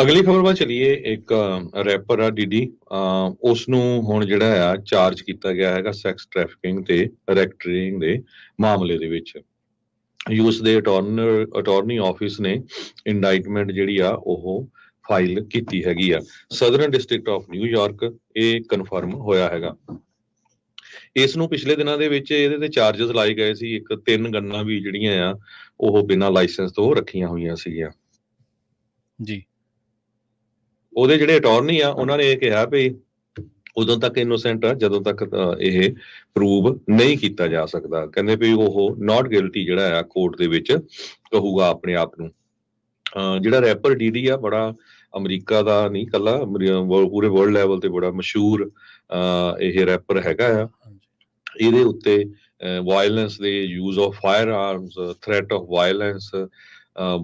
ਅਗਲੀ ਖਬਰ ਵੱਲ ਚਲੀਏ, ਇੱਕ ਰੈਪਰ ਆ ਡੀਡੀ ਉਸ ਨੂੰ ਹੁਣ ਜਿਹੜਾ ਆ ਚਾਰਜ ਕੀਤਾ ਗਿਆ ਹੈਗਾ ਸੈਕਸ ਟ੍ਰੈਫਿਕਿੰਗ ਤੇ ਰੈਕਟਰਿੰਗ ਦੇ ਮਾਮਲੇ ਦੇ ਵਿੱਚ। ਯੂਐਸ ਦੇ ਅਟਾਰਨਰ ਅਟਾਰਨੀ ਆਫਿਸ ਨੇ ਇੰਡਾਈਟਮੈਂਟ ਜਿਹੜੀ ਆ, ਉਹ ਫਾਈਲ ਕੀਤੀ ਹੈਗੀ ਆ। Southern District of New York ਇਹ ਕਨਫਰਮ ਹੋਇਆ ਹੈਗਾ। ਇਸ ਨੂੰ ਪਿਛਲੇ ਦਿਨਾਂ ਦੇ ਵਿੱਚ ਇਹਦੇ ਤੇ ਚਾਰजेस ਲਾਏ ਗਏ ਸੀ। ਇੱਕ, ਤਿੰਨ ਗੰਨਾਂ ਵੀ ਜਿਹੜੀਆਂ ਆ, ਉਹ ਬਿਨਾਂ ਲਾਇਸੈਂਸ ਤੋਂ ਰੱਖੀਆਂ ਹੋਈਆਂ ਸੀਗੀਆਂ। ਜੀ। ਉਹਦੇ ਜਿਹੜੇ ਅਟਾਰਨੀ ਆ ਉਹਨਾਂ ਨੇ ਇਹ ਕਿਹਾ ਵੀ ਉਦੋਂ ਤੱਕ ਇਨੋਸੈਂਟ ਆ ਜਦੋਂ ਤੱਕ ਇਹ ਪ੍ਰੂਵ ਨਹੀਂ ਕੀਤਾ ਜਾ ਸਕਦਾ। ਕਹਿੰਦੇ ਵੀ ਉਹ ਨਾਟ ਗਿਲਟੀ ਜਿਹੜਾ ਆ ਕੋਰਟ ਦੇ ਵਿੱਚ ਕਹੂਗਾ ਆਪਣੇ ਆਪ ਨੂੰ। ਜਿਹੜਾ ਰੈਪਰ ਡੀਡੀ ਆ ਬੜਾ ਅਮਰੀਕਾ ਦਾ ਨਹੀਂ ਕੱਲਾ ਪੂਰੇ ਵਰਲਡ ਲੈਵਲ ਤੇ ਬੜਾ ਮਸ਼ਹੂਰ ਇਹ ਰੈਪਰ ਹੈਗਾ ਆ। ਇਹਦੇ ਉੱਤੇ ਵਾਇਲੈਂਸ ਦੇ use of firearms threat of violence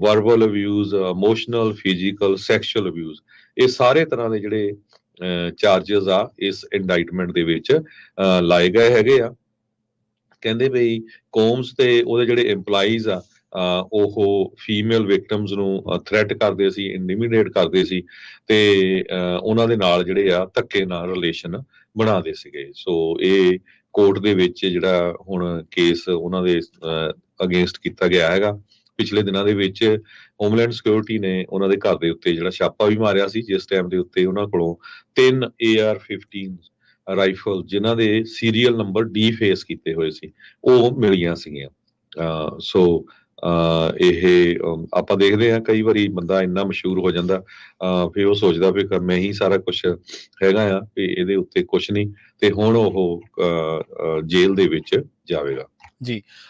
verbal abuse emotional physical sexual abuse ਇਹ ਸਾਰੇ ਤਰ੍ਹਾਂ ਦੇ ਜਿਹੜੇ ਚਾਰजेस ਆ ਇਸ ਇੰਡਾਈਟਮੈਂਟ ਦੇ ਵਿੱਚ ਲਾਏ ਗਏ ਹੈਗੇ ਆ। ਕਹਿੰਦੇ ਵੀ ਕੋਮਸ ਤੇ ਉਹਦੇ ਜਿਹੜੇ EMPLOYEES ਆ ਉਹ ਫੀਮੇਲ ਵਿਕਟਮਸ ਨੂੰ ਥ੍ਰੈਟ ਕਰਦੇ ਸੀ ਇੰਟੀਮੀਡੇਟ ਕਰਦੇ ਸੀ ਤੇ ਉਹਨਾਂ ਦੇ ਨਾਲ ਜਿਹੜੇ ਆ ਧੱਕੇ ਨਾਲ ਰਿਲੇਸ਼ਨ ਬਣਾਦੇ ਸੀਗੇ। ਸੋ ਇਹ ਕੋਰਟ ਦੇ ਵਿੱਚ ਜਿਹੜਾ ਹੁਣ ਕੇਸ ਉਹਨਾਂ ਦੇ ਅਗੇਂਸਟ ਕੀਤਾ ਗਿਆ ਹੈਗਾ। ਪਿਛਲੇ ਦਿਨਾਂ ਦੇ ਵਿੱਚ ਹੋਮਲੈਂਡ ਸਿਕਿਉਰਿਟੀ ਨੇ ਉਹਨਾਂ ਦੇ ਘਰ ਦੇ ਉੱਤੇ ਜਿਹੜਾ ਛਾਪਾ ਵੀ ਮਾਰਿਆ ਸੀ ਜਿਸ ਟਾਈਮ ਦੇ ਉੱਤੇ ਉਹਨਾਂ ਕੋਲੋਂ ਤਿੰਨ AR-15 ਰਾਈਫਲ ਜਿਨ੍ਹਾਂ ਦੇ ਸੀਰੀਅਲ ਨੰਬਰ ਡੀ ਫੇਸ ਕੀਤੇ ਹੋਏ ਸੀ ਉਹ ਮਿਲੀਆਂ ਸੀਗੀਆਂ। ਸੋ ਇਹ ਆਪਾਂ ਦੇਖਦੇ ਹਾਂ ਕਈ ਵਾਰੀ ਬੰਦਾ ਇੰਨਾ ਮਸ਼ਹੂਰ ਹੋ ਜਾਂਦਾ ਫਿਰ ਉਹ ਸੋਚਦਾ ਵੀ ਮੈਂ ਹੀ ਸਾਰਾ ਕੁਝ ਹੈਗਾ ਆ ਵੀ ਇਹਦੇ ਉੱਤੇ ਕੁਝ ਨਹੀਂ ਤੇ ਹੁਣ ਉਹ ਅਹ, ਅਹ, ਜੇਲ੍ਹ ਦੇ ਵਿੱਚ ਜਾਵੇਗਾ। ਜੀ।